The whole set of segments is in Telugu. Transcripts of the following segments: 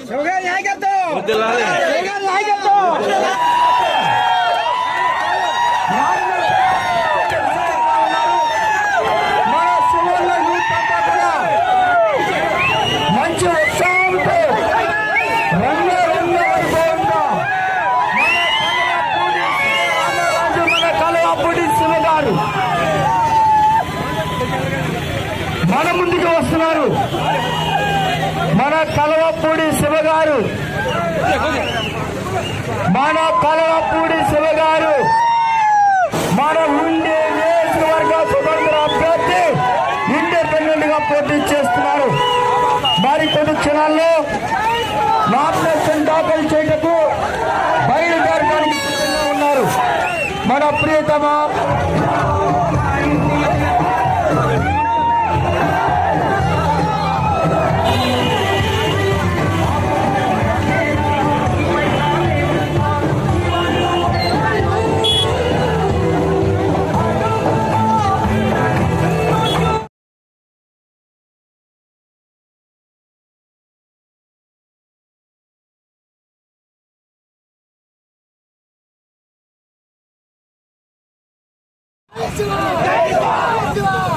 శివగారి నాయకత్వం! శివగారి నాయకత్వం మన సువర్ణ యూత్ అంతా కూడా మంచి ఉత్సాహంతో రంగు రంగు వైభవంగా మన కలవపూడి శివరామరాజు, మన కలవపూడి శివ గారు మన ముందుకు వస్తున్నారు మన కలవపూడి శివగారు. మన కలవపూడి శివగారు. మన ఉండే నియోజకవర్గ స్వతంత్ర అభ్యర్థి ఇండిపెండెంట్గా పోటీ చేస్తున్నారు. మరి కొద్ది క్షణాల్లో నామినేషన్ దాఖలు చేయటకు బయలుదేరడానికి ఉన్నారు. మన ప్రియతమ します。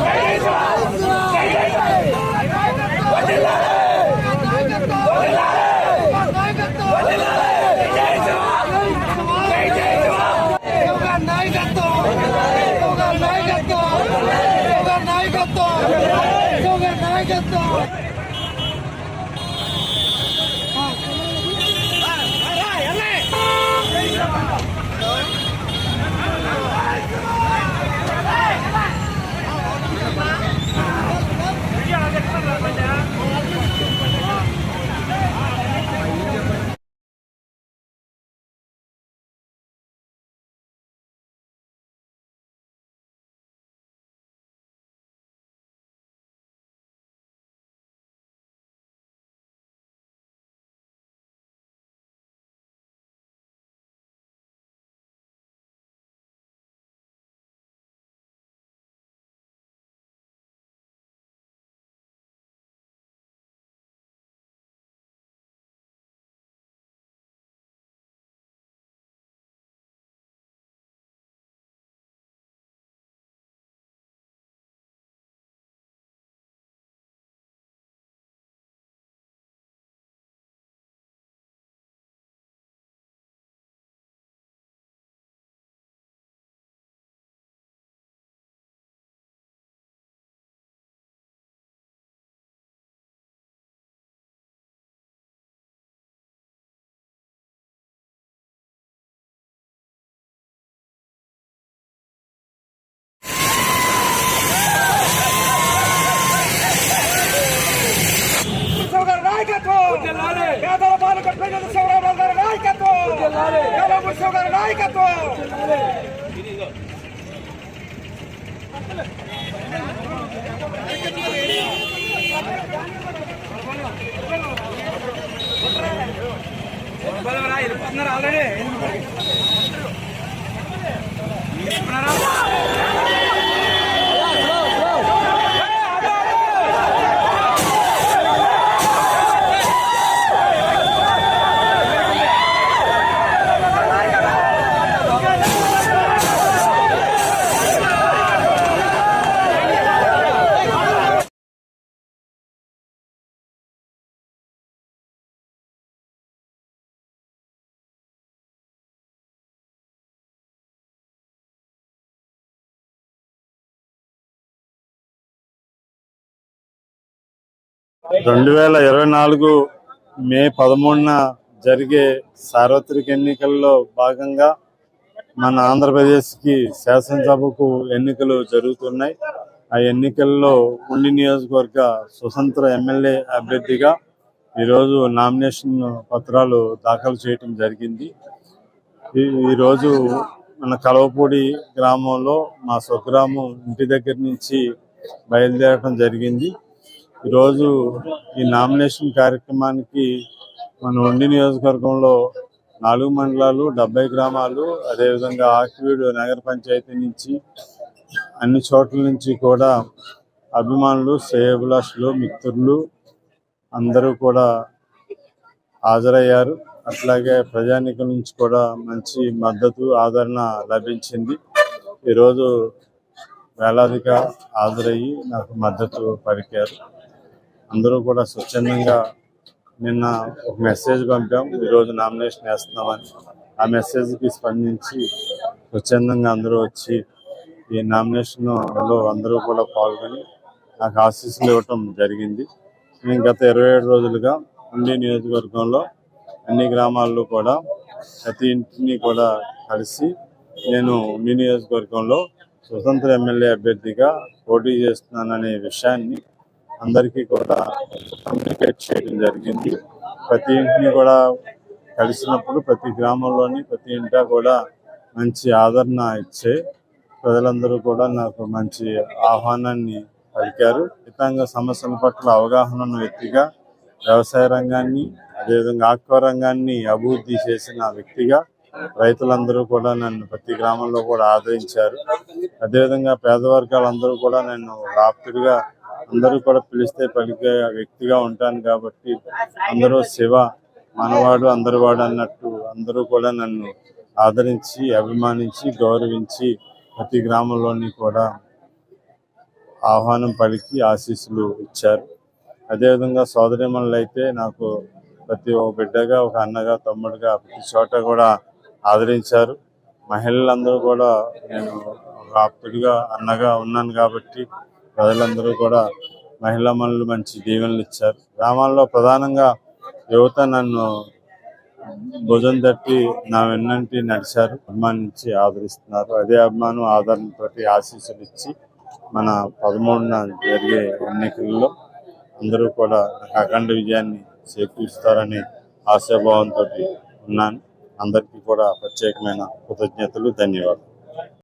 నాయకత్వం! పేదల బాలిక ప్రజల శివరామరావు గారి నాయకత్వం! కలవపూడి గారి నాయకత్వం! ఆల్రెడీ రెండు వేల ఇరవై నాలుగు మే పదమూడున జరిగే సార్వత్రిక ఎన్నికల్లో భాగంగా మన ఆంధ్రప్రదేశ్కి శాసనసభకు ఎన్నికలు జరుగుతున్నాయి. ఆ ఎన్నికల్లో ఉండి నియోజకవర్గ స్వతంత్ర ఎమ్మెల్యే అభ్యర్థిగా ఈరోజు నామినేషన్ పత్రాలు దాఖలు చేయటం జరిగింది. ఈ- ఈరోజు మన కలవపూడి గ్రామంలో మా స్వగ్రామం ఇంటి దగ్గర నుంచి బయలుదేరటం జరిగింది. ఈరోజు ఈ నామినేషన్ కార్యక్రమానికి మన ఉండి నియోజకవర్గంలో నాలుగు మండలాలు డెబ్బై గ్రామాలు అదేవిధంగా ఆకివీడు నగర పంచాయతీ నుంచి అన్ని చోట్ల నుంచి కూడా అభిమానులు శ్రేయభిలాషులు మిత్రులు అందరూ కూడా హాజరయ్యారు. అట్లాగే ప్రజానికుల నుంచి కూడా మంచి మద్దతు ఆదరణ లభించింది. ఈరోజు వేలాదిగా హాజరయ్యి నాకు మద్దతు పలికారు. అందరూ కూడా స్వచ్ఛందంగా నిన్న ఒక మెసేజ్ పంపాం. ఈరోజు నామినేషన్ వేస్తున్నామని. ఆ మెసేజ్కి స్పందించి స్వచ్ఛందంగా అందరూ వచ్చి ఈ నామినేషన్లో అందరూ కూడా పాల్గొని నాకు ఆశీస్సులు ఇవ్వటం జరిగింది. నేను గత ఇరవై ఏడు రోజులుగా ఉండి నియోజకవర్గంలో అన్ని గ్రామాల్లో కూడా ప్రతి ఇంటిని కూడా కలిసి నేను ఉండి నియోజకవర్గంలో స్వతంత్ర ఎమ్మెల్యే అభ్యర్థిగా పోటీ చేస్తున్నాననే విషయాన్ని అందరికీ కూడా కమ్యూనికేట్ చేయడం జరిగింది. ప్రతి ఇంటిని కూడా కలిసినప్పుడు ప్రతి గ్రామంలోని ప్రతి ఇంటా కూడా మంచి ఆదరణ ఇచ్చే ప్రజలందరూ కూడా నాకు మంచి ఆహ్వానాన్ని పలికారు. హితంగా సమస్యల పట్ల అవగాహన ఉన్న వ్యక్తిగా వ్యవసాయ రంగాన్ని అదేవిధంగా ఆక్వా రంగాన్ని అభివృద్ధి చేసిన వ్యక్తిగా రైతులందరూ కూడా నన్ను ప్రతి గ్రామంలో కూడా ఆదరించారు. అదేవిధంగా పేద వర్గాలందరూ కూడా నన్ను రాప్తుడిగా అందరూ కూడా పిలిస్తే పలికే వ్యక్తిగా ఉంటాను కాబట్టి అందరూ శివ మనవాడు అందరి వాడు అన్నట్టు అందరూ కూడా నన్ను ఆదరించి అభిమానించి గౌరవించి ప్రతి గ్రామంలోని కూడా ఆహ్వానం పలికి ఆశీస్సులు ఇచ్చారు. అదేవిధంగా సోదరిమణులు అయితే నాకు ప్రతి ఒక బిడ్డగా ఒక అన్నగా తమ్ముడుగా ప్రతి చోట కూడా ఆదరించారు. మహిళలందరూ కూడా నేను ఒక అప్పుడుగా అన్నగా ఉన్నాను కాబట్టి ప్రజలందరూ కూడా మహిళా మనులు మంచి దీవెనలు ఇచ్చారు. గ్రామాల్లో ప్రధానంగా యువత నన్ను భుజం తట్టి నా వెన్నంటి నడిచారు అభిమానించి ఆదరిస్తున్నారు. అదే అభిమానం ఆదరణతోటి ఆశీస్సులు ఇచ్చి మన పదమూడున జరిగే ఎన్నికల్లో అందరూ కూడా నాకు అఖండ విజయాన్ని చేకూరుస్తారని ఆశాభావంతో ఉన్నాను. అందరికీ కూడా ప్రత్యేకమైన కృతజ్ఞతలు ధన్యవాదాలు.